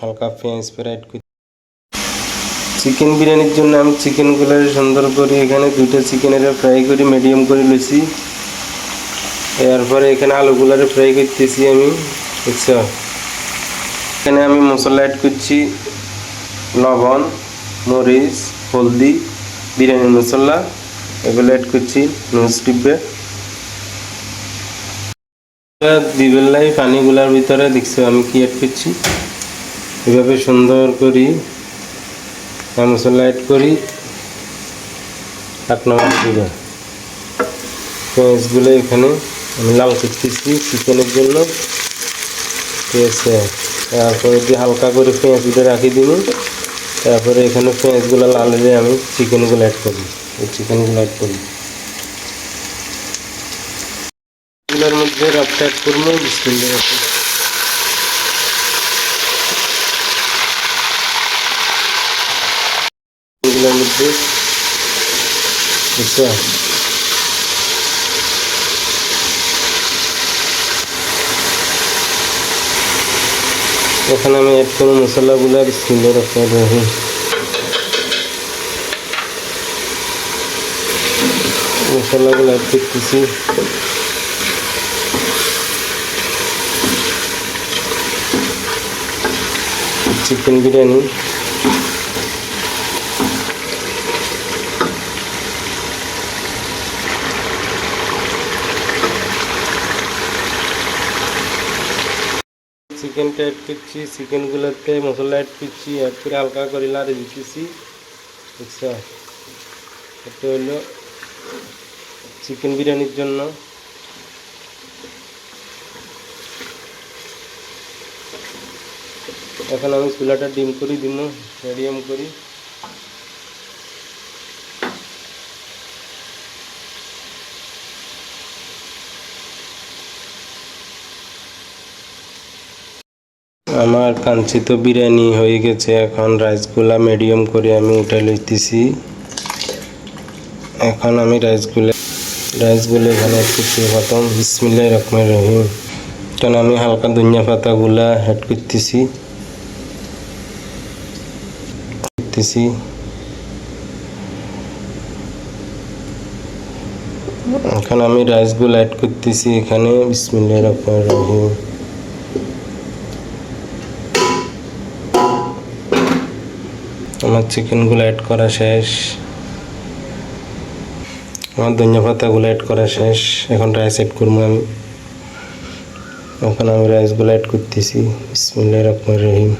হালকা পেঁয়াজ ফ্রাইড করি চিকেন বিরিয়ানির জন্য আমি চিকেনগুলো সুন্দর করে এখানে দুটো চিকেনের ফ্রাই করি মিডিয়াম করে লুচি এরপরে এখানে আলুগুলারে ফ্রাই করতেছি আমি, বুঝছ? এখানে আমি মশলা অ্যাড করছি লবণ, মরিচ, হলদি বিরিয়ানি মশলা, এগুলো অ্যাড করছি নুজ টিপে। দিবেলাই পানিগুলার ভিতরে দেখছ আমি কি অ্যাড করছি। এভাবে সুন্দর করি মশলা অ্যাড করি, এক নম্বর দিবে পেঁয়াজগুলো এখানে আমি লাল করতেছি চিকেনের জন্য। ঠিক আছে তারপরে দিয়ে হালকা করে পেঁয়াজগুলো রাখি দিব। তারপরে এখানে পেঁয়াজগুলো লাল হলে আমি চিকেনগুলো অ্যাড করি। এই চিকেনগুলো অ্যাড করি। এগুলোর মধ্যে রবটা অ্যাড করব, বিস্কুট এগুলোর মধ্যে বুঝছ ওখানে আমি অ্যাড করব মশলাগুলো সুন্দর একটা রহি মশলাগুলো অ্যাড করতেছি। চিকেন বিরিয়ানি। চিকেনটা অ্যাড করছি চিকেনগুলোতে মশলা অ্যাড করছি অ্যাড করে হালকা করে লাড়ে দিতেছি। বুঝছ? এটা হলো চিকেন বিরিয়ানির জন্য। এখন আমি চুলাটা ডিম করি দিন মিডিয়াম করি। আমার কাঞ্চিত বিরিয়ানি হয়ে গেছে। এখন রাইসগুলা মিডিয়াম করে আমি উঠে লইতেছি। এখন আমি রাইসগুলো রাইসগুলো এখানে কিছু প্রথম বিসমিল্লাহ রকমের রহিম। কারণ আমি হালকা ধনিয়া পাতাগুলা অ্যাড করতেছি। করতেছি। এখন আমি রাইসগুলো অ্যাড করতেছি এখানে বিসমিল্লাহ রকমের রহিম। আমার চিকেনগুলো অ্যাড করা শেষ। আমার ধনিয়া পাতাগুলো অ্যাড করা শেষ। এখন রাইস অ্যাড করব আমি। এখন আমি রাইসগুলো অ্যাড করতেছি। বিসমিল্লাহ রহমান রহিম।